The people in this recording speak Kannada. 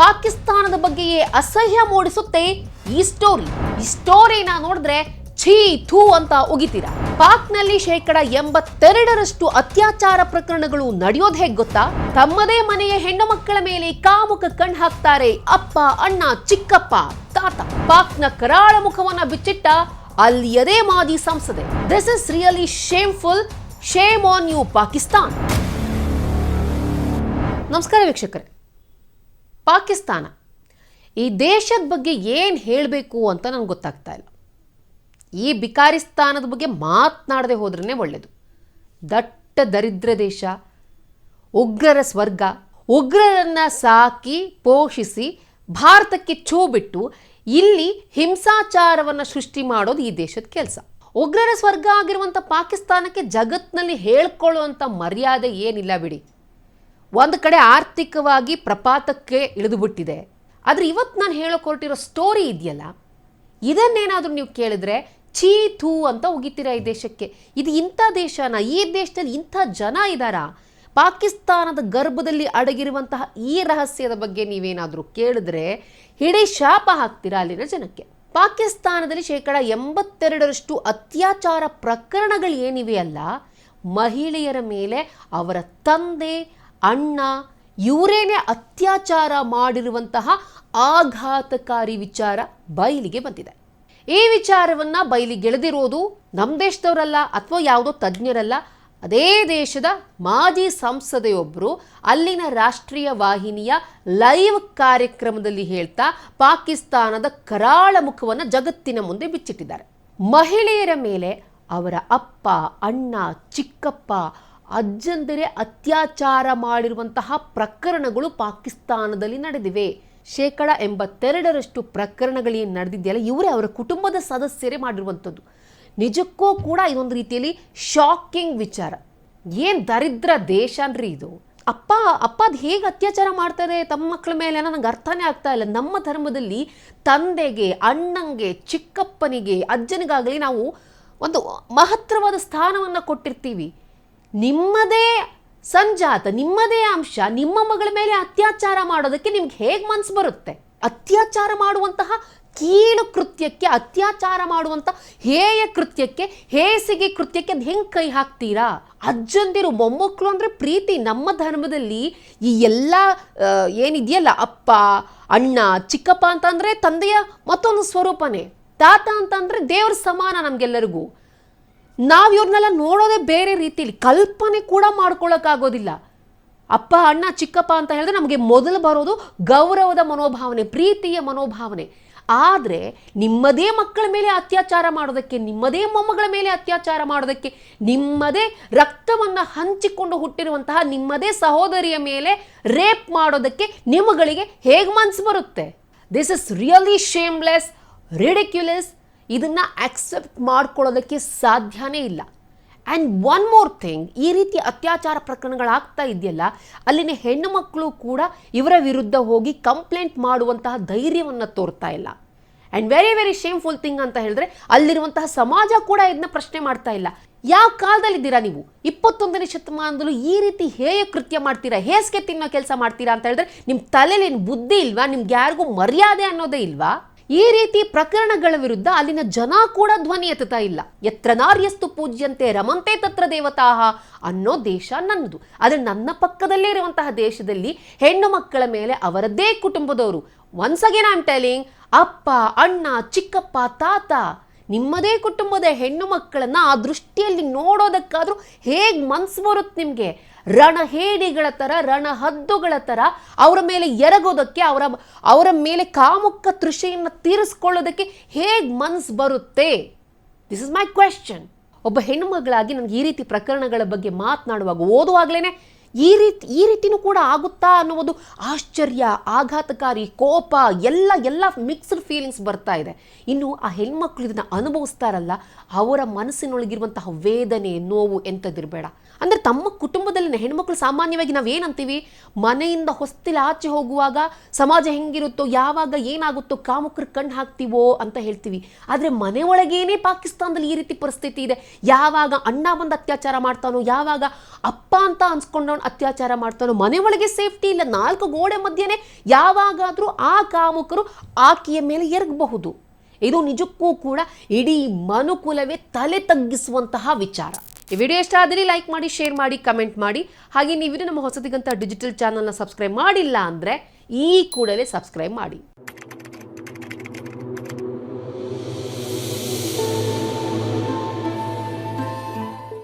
ಪಾಕಿಸ್ತಾನದ ಬಗ್ಗೆಯೇ ಅಸಹ್ಯ ಮೂಡಿಸುತ್ತೆ ಈ ಸ್ಟೋರಿ ಈ ಸ್ಟೋರಿನ ನೋಡಿದ್ರೆ ಛೀ, ಥೂ ಅಂತ ಉಗಿತೀರಾ? ಪಾಕ್ನಲ್ಲಿ ಶೇಕಡ ಎಂಬತ್ತೆರಡರಷ್ಟು ಅತ್ಯಾಚಾರ ಪ್ರಕರಣಗಳು ನಡೆಯೋದು ಹೇಗ್ ಗೊತ್ತಾ? ತಮ್ಮದೇ ಮನೆಯ ಹೆಣ್ಣು ಮಕ್ಕಳ ಮೇಲೆ ಕಾಮುಕ ಕಣ್ ಹಾಕ್ತಾರೆ ಅಪ್ಪ, ಅಣ್ಣ, ಚಿಕ್ಕಪ್ಪ, ತಾತ. ಪಾಕ್ನ ಕರಾಳ ಮುಖವನ್ನ ಬಿಚ್ಚಿಟ್ಟ ಅಲ್ಲಿಯದೇ ಮಾಜಿ ಸಂಸದೆ. This is really shameful shame on you Pakistan. ನಮಸ್ಕಾರ ವೀಕ್ಷಕರೇ. ಪಾಕಿಸ್ತಾನ. ಈ ದೇಶದ ಬಗ್ಗೆ ಏನು ಹೇಳಬೇಕು ಅಂತ ನನಗೆ ಗೊತ್ತಾಗ್ತಾ ಇಲ್ಲ. ಈ ಬಿಕಾರಿಸ್ತಾನದ ಬಗ್ಗೆ ಮಾತನಾಡದೆ ಹೋದ್ರೇ ಒಳ್ಳೆಯದು ದಟ್ಟ ದರಿದ್ರ ದೇಶ, ಉಗ್ರರ ಸ್ವರ್ಗ, ಉಗ್ರರನ್ನು ಸಾಕಿ ಪೋಷಿಸಿ ಭಾರತಕ್ಕೆ ಛೂ ಬಿಟ್ಟು ಇಲ್ಲಿ ಹಿಂಸಾಚಾರವನ್ನು ಸೃಷ್ಟಿ ಮಾಡೋದು ಈ ದೇಶದ ಕೆಲಸ. ಉಗ್ರರ ಸ್ವರ್ಗ ಆಗಿರುವಂಥ ಪಾಕಿಸ್ತಾನಕ್ಕೆ ಜಗತ್ತಿನಲ್ಲಿ ಹೇಳ್ಕೊಳ್ಳುವಂಥ ಮರ್ಯಾದೆ ಏನಿಲ್ಲ ಬಿಡಿ. ಒಂದು ಕಡೆ ಆರ್ಥಿಕವಾಗಿ ಪ್ರಪಾತಕ್ಕೆ ಇಳಿದುಬಿಟ್ಟಿದೆ. ಆದರೆ ಇವತ್ತು ನಾನು ಹೇಳೋ ಹೊರಟಿರೋ ಸ್ಟೋರಿ ಇದೆಯಲ್ಲ? ಇದನ್ನೇನಾದರೂ ನೀವು ಕೇಳಿದ್ರೆ ಛೀ ಥೂ ಅಂತ ಉಗಿತೀರಾ ಈ ದೇಶಕ್ಕೆ? ಇದು ಇಂಥ ದೇಶನ, ಈ ದೇಶದಲ್ಲಿ ಇಂಥ ಜನ ಇದ್ದಾರಾ ಪಾಕಿಸ್ತಾನದ ಗರ್ಭದಲ್ಲಿ ಅಡಗಿರುವಂತಹ ಈ ರಹಸ್ಯದ ಬಗ್ಗೆ ನೀವೇನಾದರೂ ಕೇಳಿದ್ರೆ ಹಿಡೆ ಶಾಪ ಹಾಕ್ತೀರಾ ಅಲ್ಲಿನ ಜನಕ್ಕೆ? ಪಾಕಿಸ್ತಾನದಲ್ಲಿ ಶೇಕಡ ಎಂಬತ್ತೆರಡರಷ್ಟು ಅತ್ಯಾಚಾರ ಪ್ರಕರಣಗಳು ಏನಿವೆಯಲ್ಲ ಮಹಿಳೆಯರ ಮೇಲೆ ಅವರ ತಂದೆ ಅಣ್ಣ ಇವರೇನೇ ಅತ್ಯಾಚಾರ ಮಾಡಿರುವಂತಹ ಆಘಾತಕಾರಿ ವಿಚಾರ ಬಯಲಿಗೆ ಬಂದಿದೆ. ಈ ವಿಚಾರವನ್ನ ಬಯಲಿಗೆಳೆದಿರೋದು ನಮ್ಮ ದೇಶದವರಲ್ಲ ಅಥವಾ ಯಾವುದೋ ತಜ್ಞರಲ್ಲ, ಅದೇ ದೇಶದ ಮಾಜಿ ಸಂಸದೆಯೊಬ್ಬರು ಅಲ್ಲಿನ ರಾಷ್ಟ್ರೀಯ ವಾಹಿನಿಯ ಲೈವ್ ಕಾರ್ಯಕ್ರಮದಲ್ಲಿ ಹೇಳ್ತಾ ಪಾಕಿಸ್ತಾನದ ಕರಾಳ ಮುಖವನ್ನು ಜಗತ್ತಿನ ಮುಂದೆ ಬಿಚ್ಚಿಟ್ಟಿದ್ದಾರೆ. ಮಹಿಳೆಯರ ಮೇಲೆ ಅವರ ಅಪ್ಪ, ಅಣ್ಣ, ಚಿಕ್ಕಪ್ಪ ಅಜ್ಜಂದಿರೆ ಅತ್ಯಾಚಾರ ಮಾಡಿರುವಂತಹ ಪ್ರಕರಣಗಳು ಪಾಕಿಸ್ತಾನದಲ್ಲಿ ನಡೆದಿವೆ. ಶೇಕಡ ಎಂಬತ್ತೆರಡರಷ್ಟು ಪ್ರಕರಣಗಳೇನು ನಡೆದಿದೆಯಲ್ಲ, ಇವರೇ ಅವರ ಕುಟುಂಬದ ಸದಸ್ಯರೇ ಮಾಡಿರುವಂಥದ್ದು. ನಿಜಕ್ಕೂ ಕೂಡ ಇದೊಂದು ರೀತಿಯಲ್ಲಿ ಶಾಕಿಂಗ್ ವಿಚಾರ. ಏನು ದರಿದ್ರ ಅನ್ರಿ ಇದು. ಅಪ್ಪ ಅಪ್ಪ ಅದು ಹೇಗೆ ಅತ್ಯಾಚಾರ ಮಾಡ್ತಾರೆ? ತಮ್ಮ ಮಕ್ಕಳ ಮೇಲೆ ನನಗೆ ಅರ್ಥನೇ ಆಗ್ತಾ ಇಲ್ಲ. ನಮ್ಮ ಧರ್ಮದಲ್ಲಿ ತಂದೆಗೆ, ಅಣ್ಣಂಗೆ, ಚಿಕ್ಕಪ್ಪನಿಗೆ, ಅಜ್ಜನಿಗಾಗಲಿ ನಾವು ಒಂದು ಮಹತ್ತರವಾದ ಸ್ಥಾನವನ್ನು ಕೊಟ್ಟಿರ್ತೀವಿ. ನಿಮ್ಮದೇ ಸಂಜಾತ, ನಿಮ್ಮದೇ ಅಂಶ, ನಿಮ್ಮ ಮಗಳ ಮೇಲೆ ಅತ್ಯಾಚಾರ ಮಾಡೋದಕ್ಕೆ ನಿಮ್ಗೆ ಹೇಗೆ ಮನ್ಸು ಬರುತ್ತೆ? ಅತ್ಯಾಚಾರ ಮಾಡುವಂತಹ ಕೀಳು ಕೃತ್ಯಕ್ಕೆ, ಅತ್ಯಾಚಾರ ಮಾಡುವಂಥ ಹೇಯ ಕೃತ್ಯಕ್ಕೆ, ಹೇಸಿಗೆ ಕೃತ್ಯಕ್ಕೆ ಅದು ಹೆಂಗೆ ಕೈ ಹಾಕ್ತೀರಾ? ಅಜ್ಜಂದಿರು ಮೊಮ್ಮಕ್ಕಳು ಅಂದರೆ ಪ್ರೀತಿ. ನಮ್ಮ ಧರ್ಮದಲ್ಲಿ ಈ ಎಲ್ಲ ಏನಿದೆಯಲ್ಲ, ಅಪ್ಪ, ಅಣ್ಣ, ಚಿಕ್ಕಪ್ಪ ಅಂತಂದರೆ ತಂದೆಯ ಮತ್ತೊಂದು ಸ್ವರೂಪನೇ. ತಾತ ಅಂತಂದರೆ ದೇವ್ರ ಸಮಾನ ನಮಗೆಲ್ಲರಿಗೂ. ನಾವು ಇವ್ರನ್ನೆಲ್ಲ ನೋಡೋದೇ ಬೇರೆ ರೀತಿಯಲ್ಲಿ ಕಲ್ಪನೆ ಕೂಡ ಮಾಡ್ಕೊಳ್ಳೋಕ್ಕಾಗೋದಿಲ್ಲ ಅಪ್ಪ, ಅಣ್ಣ, ಚಿಕ್ಕಪ್ಪ ಅಂತ ಹೇಳಿದ್ರೆ ನಮಗೆ ಮೊದಲು ಬರೋದು ಗೌರವದ ಮನೋಭಾವನೆ, ಪ್ರೀತಿಯ ಮನೋಭಾವನೆ. ಆದರೆ ನಿಮ್ಮದೇ ಮಕ್ಕಳ ಮೇಲೆ ಅತ್ಯಾಚಾರ ಮಾಡೋದಕ್ಕೆ, ನಿಮ್ಮದೇ ಮೊಮ್ಮಗಳ ಮೇಲೆ ಅತ್ಯಾಚಾರ ಮಾಡೋದಕ್ಕೆ, ನಿಮ್ಮದೇ ರಕ್ತವನ್ನು ಹಂಚಿಕೊಂಡು ಹುಟ್ಟಿರುವಂತಹ ನಿಮ್ಮದೇ ಸಹೋದರಿಯ ಮೇಲೆ ರೇಪ್ ಮಾಡೋದಕ್ಕೆ ನಿಮ್ಮಗಳಿಗೆ ಹೇಗೆ ಮನಸ್ಸು ಬರುತ್ತೆ? This is really shameless ridiculous ಇದನ್ನ ಆಕ್ಸೆಪ್ಟ್ ಮಾಡ್ಕೊಳ್ಳೋದಕ್ಕೆ ಸಾಧ್ಯನೇ ಇಲ್ಲ. ಆ್ಯಂಡ್ ಒನ್ ಮೋರ್ ಥಿಂಗ್ ಈ ರೀತಿ ಅತ್ಯಾಚಾರ ಪ್ರಕರಣಗಳಾಗ್ತಾ ಇದೆಯಲ್ಲ, ಅಲ್ಲಿನ ಹೆಣ್ಣು ಮಕ್ಕಳು ಕೂಡ ಇವರ ವಿರುದ್ಧ ಹೋಗಿ ಕಂಪ್ಲೇಂಟ್ ಮಾಡುವಂತಹ ಧೈರ್ಯವನ್ನು ತೋರ್ತಾ ಇಲ್ಲ. And very very shameful thing ಅಂತ ಹೇಳಿದ್ರೆ, ಅಲ್ಲಿರುವಂತಹ ಸಮಾಜ ಕೂಡ ಇದನ್ನ ಪ್ರಶ್ನೆ ಮಾಡ್ತಾ ಇಲ್ಲ. ಯಾವ ಕಾಲದಲ್ಲಿದ್ದೀರಾ ನೀವು? ಇಪ್ಪತ್ತೊಂದನೇ ಶತಮಾನದಲ್ಲೂ ಈ ರೀತಿ ಹೇಯ ಕೃತ್ಯ ಮಾಡ್ತೀರಾ? ಹೇಸ್ಗೆ ತಿನ್ನೋ ಕೆಲಸ ಮಾಡ್ತೀರಾ ಅಂತ ಹೇಳಿದ್ರೆ ನಿಮ್ಮ ತಲೆಯಲ್ಲಿ ಬುದ್ಧಿ ಇಲ್ವಾ? ನಿಮ್ಗೆ ಯಾರಿಗೂ ಮರ್ಯಾದೆ ಅನ್ನೋದೇ ಇಲ್ವಾ? ಈ ರೀತಿ ಪ್ರಕರಣಗಳ ವಿರುದ್ಧ ಅಲ್ಲಿನ ಜನ ಕೂಡ ಧ್ವನಿ ಎತ್ತುತ್ತಾ ಇಲ್ಲ. ಎತ್ರ ನಾರ್ಯಸ್ತು ಪೂಜ್ಯಂತೆ ರಮಂತೆ ತತ್ರ ದೇವತಾಹ ಅನ್ನೋ ದೇಶ ನನ್ನದು. ಆದರೆ ನನ್ನ ಪಕ್ಕದಲ್ಲೇ ಇರುವಂತಹ ದೇಶದಲ್ಲಿ ಹೆಣ್ಣು ಮಕ್ಕಳ ಮೇಲೆ ಅವರದ್ದೇ ಕುಟುಂಬದವರು. ಒನ್ಸ್ ಅಗೇನ್ ಐಮ್ ಟೆಲಿಂಗ್ ಅಪ್ಪ, ಅಣ್ಣ, ಚಿಕ್ಕಪ್ಪ, ತಾತ, ನಿಮ್ಮದೇ ಕುಟುಂಬದ ಹೆಣ್ಣು ಮಕ್ಕಳನ್ನ ಆ ದೃಷ್ಟಿಯಲ್ಲಿ ನೋಡೋದಕ್ಕಾದ್ರೂ ಹೇಗೆ ಮನ್ಸು ಬರುತ್ತೆ ನಿಮಗೆ? ರಣಹೇಡಿಗಳ ಥರ ರಣಹದ್ದುಗಳ ಥರ ಅವರ ಮೇಲೆ ಎರಗೋದಕ್ಕೆ, ಅವರ ಅವರ ಮೇಲೆ ಕಾಮುಕ ತೃಷೆಯನ್ನು ತೀರಿಸ್ಕೊಳ್ಳೋದಕ್ಕೆ ಹೇಗೆ ಮನ್ಸು ಬರುತ್ತೆ? ದಿಸ್ ಇಸ್ ಮೈ ಕ್ವೆಶ್ಚನ್ ಒಬ್ಬ ಹೆಣ್ಣುಮಗಳಾಗಿ ನನಗೆ ಈ ರೀತಿ ಪ್ರಕರಣಗಳ ಬಗ್ಗೆ ಮಾತನಾಡುವಾಗ ಓದುವಾಗಲೇ ಈ ರೀತಿ, ಈ ರೀತಿನೂ ಕೂಡ ಆಗುತ್ತಾ ಅನ್ನುವುದು ಆಶ್ಚರ್ಯ, ಆಘಾತಕಾರಿ, ಕೋಪ, ಎಲ್ಲ ಎಲ್ಲ ಮಿಕ್ಸ್ಡ್ ಫೀಲಿಂಗ್ಸ್ ಬರ್ತಾ ಇದೆ. ಇನ್ನು ಆ ಹೆಣ್ಮಕ್ಳು ಇದನ್ನು ಅನುಭವಿಸ್ತಾರಲ್ಲ, ಅವರ ಮನಸ್ಸಿನೊಳಗಿರುವಂತಹ ವೇದನೆ, ನೋವು ಎಂಥದ್ದಿರಬೇಡ. ಅಂದರೆ ತಮ್ಮ ಕುಟುಂಬದಲ್ಲಿನ ಹೆಣ್ಮಕ್ಳು ಸಾಮಾನ್ಯವಾಗಿ ನಾವೇನಂತೀವಿ? ಮನೆಯಿಂದ ಹೊಸ್ತಿಲ ಆಚೆ ಹೋಗುವಾಗ ಸಮಾಜ ಹೆಂಗಿರುತ್ತೋ, ಯಾವಾಗ ಏನಾಗುತ್ತೋ, ಕಾಮುಕರು ಕಣ್ಣು ಹಾಕ್ತೀವೋ ಅಂತ ಹೇಳ್ತೀವಿ. ಆದರೆ ಮನೆ ಒಳಗೇನೆ ಪಾಕಿಸ್ತಾನದಲ್ಲಿ ಈ ರೀತಿ ಪರಿಸ್ಥಿತಿ ಇದೆ. ಯಾವಾಗ ಅಣ್ಣ ಬಂದು ಅತ್ಯಾಚಾರ ಮಾಡ್ತಾನೋ, ಯಾವಾಗ ಅಪ್ಪ ಅಂತ ಅನ್ಸ್ಕೊಂಡವನು ಅತ್ಯಾಚಾರ ಮಾಡ್ತಾನೋ, ಮನೆ ಒಳಗೆ ಸೇಫ್ಟಿ ಇಲ್ಲ, ನಾಲ್ಕು ಗೋಡೆ ಮಧ್ಯೆನೇ ಯಾವಾಗಾದರೂ ಆ ಕಾಮುಕರು ಆಕೆಯ ಮೇಲೆ ಎರಗಬಹುದು. ಇದು ನಿಜಕ್ಕೂ ಕೂಡ ಇಡೀ ಮನುಕುಲವೇ ತಲೆ ತಗ್ಗಿಸುವಂತಹ ವಿಚಾರ. ಈ ವಿಡಿಯೋ ಇಷ್ಟ ಆದರೆ ಲೈಕ್ ಮಾಡಿ ಶೇರ್ ಮಾಡಿ ಕಮೆಂಟ್ ಮಾಡಿ. ಹಾಗೆ ನೀವು ನಮ್ಮ ಹೊಸದಿಗಂತ ಡಿಜಿಟಲ್ ಚಾನಲ್ನ ಸಬ್ಸ್ಕ್ರೈಬ್ ಮಾಡಿಲ್ಲ ಅಂದರೆ ಈ ಕೂಡಲೇ ಸಬ್ಸ್ಕ್ರೈಬ್ ಮಾಡಿ.